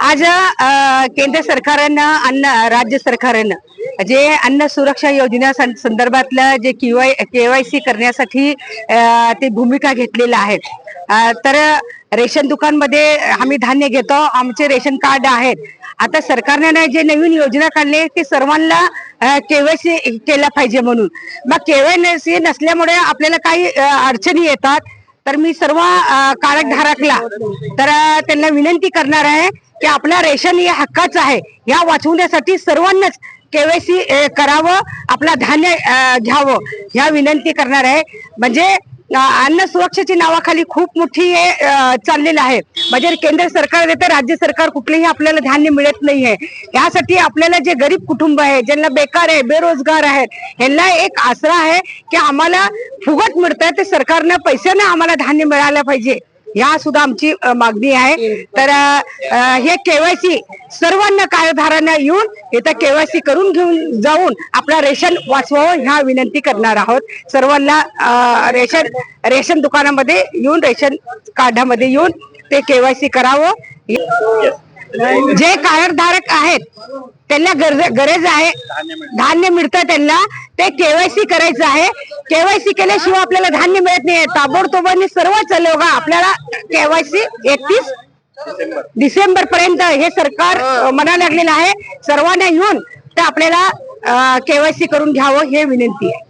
आज केंद्र सरकारनं अन्न राज्य सरकारनं जे अन्न सुरक्षा योजना संदर्भातलं जे केवाय केवायसी करण्यासाठी ते भूमिका घेतलेलं आहेत तर रेशन दुकानमध्ये आम्ही धान्य घेतो आमचे रेशन कार्ड आहेत. आता सरकारने ना जे नवीन योजना काढली ते सर्वांना केवायसी केलं पाहिजे म्हणून. मग केवायसी नसल्यामुळे आपल्याला काही अडचणी येतात. तर मी सर्व अ, कार्डधारकला तर त्यांना विनंती करणार आहे की आपला रेशन हे हक्काचं आहे. या वाचवण्यासाठी सर्वांनाच केवायसी करावं आपला धान्य घ्यावं. ह्या विनंती करणार आहे. म्हणजे अन्न सुरक्षेची नावाखाली खूप मोठी हे चाललेलं आहे. म्हणजे केंद्र सरकार देतं राज्य सरकार कुठलेही आपल्याला धान्य मिळत नाहीये. यासाठी आपल्याला जे गरीब कुटुंब आहे ज्यांना बेकार आहे बेरोजगार आहेत ह्यांना एक आसरा आहे की आम्हाला फुगट मिळत आहे ते सरकारनं पैशाने आम्हाला धान्य मिळालं पाहिजे. या सुद्धा आमची मागणी आहे. तर हे केवायसी सर्वांना कारधारांना येऊन इथं केवायसी करून घेऊन जाऊन आपला रेशन वाचवावं ह्या विनंती करणार आहोत. सर्वांना रेशन रेशन दुकानामध्ये येऊन रेशन कार्डामध्ये येऊन ते केवायसी करावं. जे कार्डधारक आहेत त्यांना गरज गरज आहे. धान्य मिळतं त्यांना. ते केवायसी करायचं आहे. केवायसी केल्याशिवाय आपल्याला धान्य मिळत नाही. ताबडतोबाने सर्वच लोक आपल्याला केवायसी एकतीस डिसेंबर पर्यंत हे सरकार अ, म्हणायला लागलेलं आहे. सर्वांना येऊन ते आपल्याला केवायसी करून घ्यावं हे विनंती आहे.